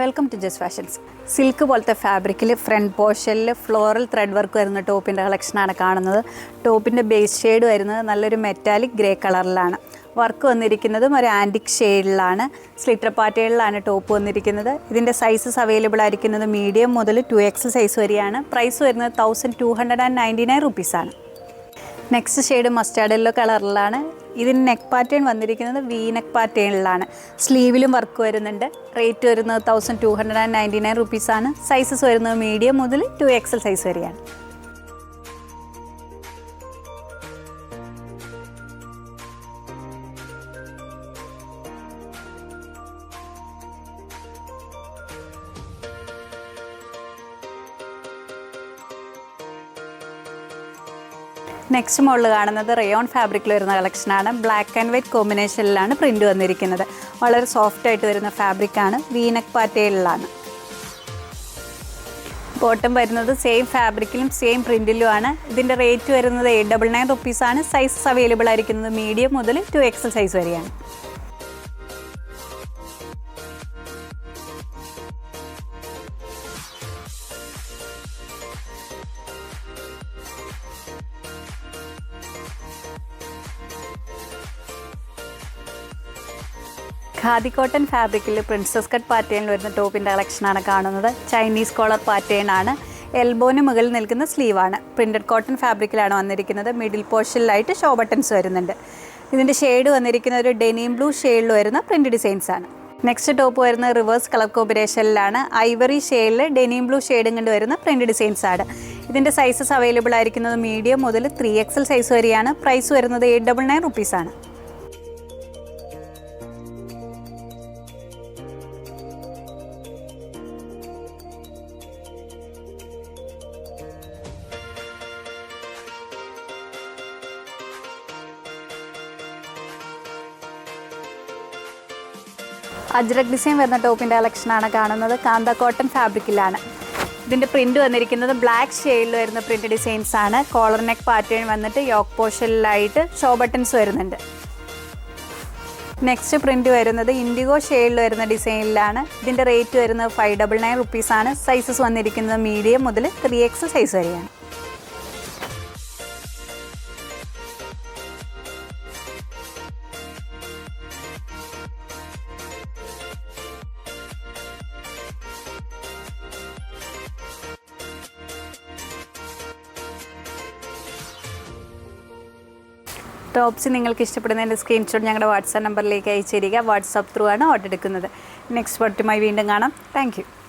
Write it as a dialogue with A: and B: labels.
A: Welcome to Jas fashions silk പോലത്തെ ഫാബ്രിക്കിൽ front പോർഷനിൽ ഫ്ലോറൽ ത്രെഡ് വർക്ക് വരുന്ന ടോപ്പിന്റെ കളക്ഷനാണ് കാണുന്നത്. ടോപ്പിന്റെ ബേസ് ഷെയ്ഡ് വരുന്നത് നല്ലൊരു മെറ്റാലിക് ഗ്രേ കളറിലാണ് വർക്ക് വന്നിരിക്കുന്നതും ഒരു ആന്റിക് ഷെയ്ഡിലാണ് സ്ലിറ്റർ പാറ്റേണിലാണ് ടോപ്പ് വന്നിരിക്കുന്നത്. ഇതിന്റെ സൈസസ് അവൈലബിൾ ആയിരിക്കുന്നത് മീഡിയം മുതൽ ടു എക്സ് സൈസ് വരെയാണ്. പ്രൈസ് വരുന്നത് thousand two hundred and ninety nine റുപ്പീസാണ് നെക്സ്റ്റ് ഷെയ്ഡ് മസ്റ്റാർഡ് യെല്ലോ കളറിലാണ് ഇതിന് നെക്ക് പാറ്റേൺ വന്നിരിക്കുന്നത് വി നെക്ക് പാറ്റേണിലാണ് സ്ലീവിലും വർക്ക് വരുന്നുണ്ട്. റേറ്റ് വരുന്നത് thousand two hundred and ninety nine റുപ്പീസാണ് സൈസസ് വരുന്നത് മീഡിയം മുതൽ ടു എക്സൽ സൈസ് വരെയാണ്. നെക്സ്റ്റ് മോളിൽ കാണുന്നത് റയോൺ ഫാബ്രിക്കിൽ വരുന്ന കളക്ഷനാണ്. ബ്ലാക്ക് ആൻഡ് വൈറ്റ് കോമ്പിനേഷനിലാണ് പ്രിന്റ് വന്നിരിക്കുന്നത്. വളരെ സോഫ്റ്റ് ആയിട്ട് വരുന്ന ഫാബ്രിക്കാണ് വീനക് പാറ്റേണിലാണ് ബോട്ടം വരുന്നത് സെയിം ഫാബ്രിക്കിലും സെയിം പ്രിന്റിലുമാണ് ഇതിന്റെ റേറ്റ് വരുന്നത് എയ്റ്റ് ഡബിൾ നയൻ റുപ്പീസാണ് സൈസസ് അവൈലബിൾ ആയിരിക്കുന്നത് മീഡിയം മുതൽ ടു എക്സൽ സൈസ് വരെയാണ്. ഖാദി കോട്ടൺ ഫാബ്രിക്കിൽ പ്രിൻസസ് കട്ട് പാറ്റേണിൽ വരുന്ന ടോപ്പിന്റെ കളക്ഷനാണ് കാണുന്നത്. ചൈനീസ് കോളർ പാറ്റേൺ ആണ്. എൽബോന് മുകളിൽ നിൽക്കുന്ന സ്ലീവാണ്. പ്രിന്റഡ് കോട്ടൺ ഫാബ്രിക്കിലാണ് വന്നിരിക്കുന്നത്. മിഡിൽ പോർഷനിലായിട്ട് ഷോ ബട്ടൺസ് വരുന്നുണ്ട്. ഇതിന്റെ ഷെയ്ഡ് വന്നിരിക്കുന്ന ഒരു ഡെനിം ബ്ലൂ ഷെയ്ഡിൽ വരുന്ന പ്രിന്റ് ഡിസൈൻസ് ആണ്. നെക്സ്റ്റ് ടോപ്പ് വരുന്ന റിവേഴ്സ് കളർ കോമ്പിനേഷനിലാണ് ഐവറി ഷെയ്ഡിൽ ഡെനിം ബ്ലൂ ഷെയ്ഡും കൊണ്ട് വരുന്ന പ്രിന്റ് ഡിസൈൻസ് ആണ്. ഇതിന്റെ സൈസസ് അവൈലബിൾ ആയിരിക്കുന്നത് മീഡിയം മുതൽ ത്രീ എക്സൽ സൈസ് വരെയാണ്. പ്രൈസ് വരുന്നത് എയ്റ്റ് ഡബിൾ നയൻ റുപ്പീസാണ് അജ്രക് ഡിസൈൻ വരുന്ന ടോപ്പിന്റെ കളക്ഷനാണ് കാണുന്നത്. കാന്ത കോട്ടൺ ഫാബ്രിക്കിലാണ്. ഇതിന്റെ പ്രിന്റ് വന്നിരിക്കുന്നത് ബ്ലാക്ക് ഷെയ്ഡിൽ വരുന്ന പ്രിന്റ് ഡിസൈൻസ് ആണ്. കോളർ നെക്ക് പാറ്റേൺ വന്നിട്ട് യോക്ക് പോഷനിലായിട്ട് ഷോ ബട്ടൺസ് വരുന്നുണ്ട്. നെക്സ്റ്റ് പ്രിന്റ് വരുന്നത് ഇൻഡിഗോ ഷെയ്ഡിൽ വരുന്ന ഡിസൈനിലാണ് ഇതിന്റെ റേറ്റ് വരുന്നത് ഫൈവ് ഡബിൾ നയൻ റുപ്പീസാണ് സൈസസ് വന്നിരിക്കുന്നത് മീഡിയം മുതൽ ത്രീ എക്സ് സൈസ് വരെയാണ്. ടോപ്സ് നിങ്ങൾക്ക് ഇഷ്ടപ്പെടുന്നതിന്റെ സ്ക്രീൻഷോട്ട് ഞങ്ങളുടെ വാട്സാപ്പ് നമ്പറിലേക്ക് അയച്ചു തരിക. വാട്സാപ്പ് ത്രൂ ആണ് ഓർഡർ എടുക്കുന്നത്. നെക്സ്റ്റ് പ്രോഡക്റ്റുമായി വീണ്ടും കാണാം. താങ്ക്